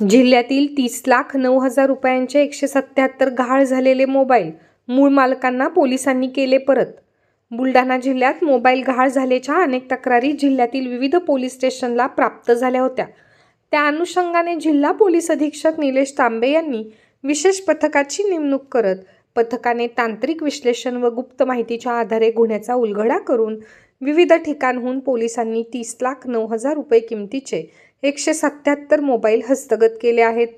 जिल्ह्यातील तीस लाख नऊ हजार रुपयांचे एकशे सत्याहत्तर गहाळ झालेले मोबाईल मूळ मालकांना पोलिसांनी केले परत. बुलढाणा जिल्ह्यात मोबाईल गहाळ झाल्याच्या अनेक तक्रारी जिल्ह्यातील विविध पोलीस स्टेशनला प्राप्त झाल्या होत्या. त्या अनुषंगाने जिल्हा पोलीस अधीक्षक निलेश तांबे यांनी विशेष पथकाची नेमणूक करत पथकाने तांत्रिक विश्लेषण व गुप्त माहितीच्या आधारे गुन्ह्याचा उलगडा करून विविध ठिकाणहून पोलिसांनी तीस लाख नऊ हजार रुपये किमतीचे एकशे सत्याहत्तर मोबाईल हस्तगत केले आहेत.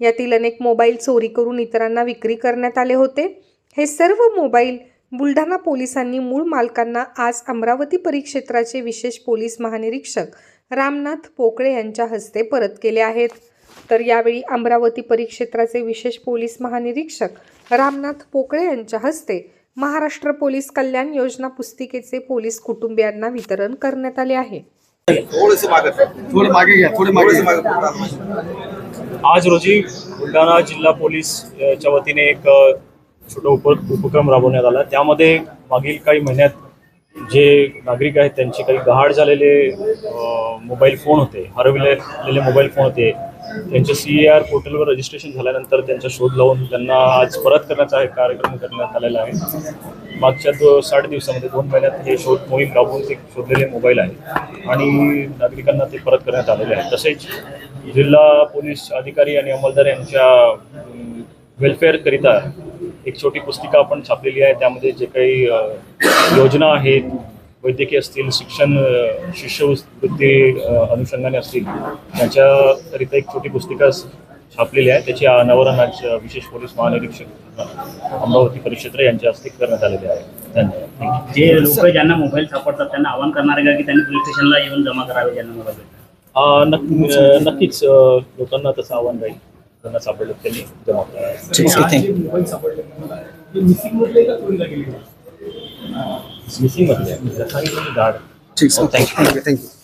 यातील अनेक मोबाईल चोरी करून इतरांना विक्री करण्यात आले होते. हे सर्व मोबाईल बुलढाणा पोलिसांनी मूळ मालकांना आज अमरावती परिक्षेत्राचे विशेष पोलीस महानिरीक्षक रामनाथ पोकळे यांच्या हस्ते परत केले आहेत. तर यावेळी अमरावती परिक्षेत्राचे विशेष पोलीस महानिरीक्षक रामनाथ पोकळे यांच्या हस्ते महाराष्ट्र पोलीस कल्याण योजना पुस्तिकेचे पोलीस कुटुंबियांना वितरण करण्यात आले आहे. थोडस थोडे मागे घ्या थोडे मागे आज रोजी बुलढाणा जिल्हा पोलीस च्या वतीने एक छोटा उप उपक्रम राबवण्यात आला. त्यामध्ये मागील काही महिन्यात जे नागरिक आहेत त्यांचे काही गहाड झालेले मोबाईल फोन होते हरविलेले मोबाईल फोन होते त्यांच्या सी ए आर पोर्टलवर रजिस्ट्रेशन झाल्यानंतर त्यांचा शोध लावून त्यांना आज परत करण्याचा एक कार्यक्रम करण्यात आलेला आहे. मागच्या दो साठ दिवसामध्ये दोन महिन्यात हे शोध मोहीम राबवून ते शोधलेले मोबाईल आहे आणि नागरिकांना ते परत करण्यात आलेले आहे. तसेच जिल्हा पोलीस अधिकारी आणि अंमलदार यांच्या वेलफेअरकरिता एक छोटी पुस्तिका आपण छापलेली आहे. त्यामध्ये जे काही योजना आहेत वैद्यकीय असतील शिक्षण शिष्यवृत्ती अनुषंगाने असतील त्याच्याकरिता एक छोटी पुस्तिका छापलेली आहे. त्याचे अनावरण आज विशेष पोलीस महानिरीक्षक अमरावती परिक्षेत्र यांच्या हस्ते करण्यात आलेले आहे. धन्यवाद. जे लोक ज्यांना मोबाईल सापडतात त्यांना आवाहन करणार आहे का की त्यांनी पोलीस स्टेशनला येऊन जमा करावे ज्यांना मोबाईल नक्कीच लोकांना तसं आव्हान राहील. त्यांना सापडलं त्यांनी जमा करावं. ठीक Missing one there. The. Thank you. Thank you.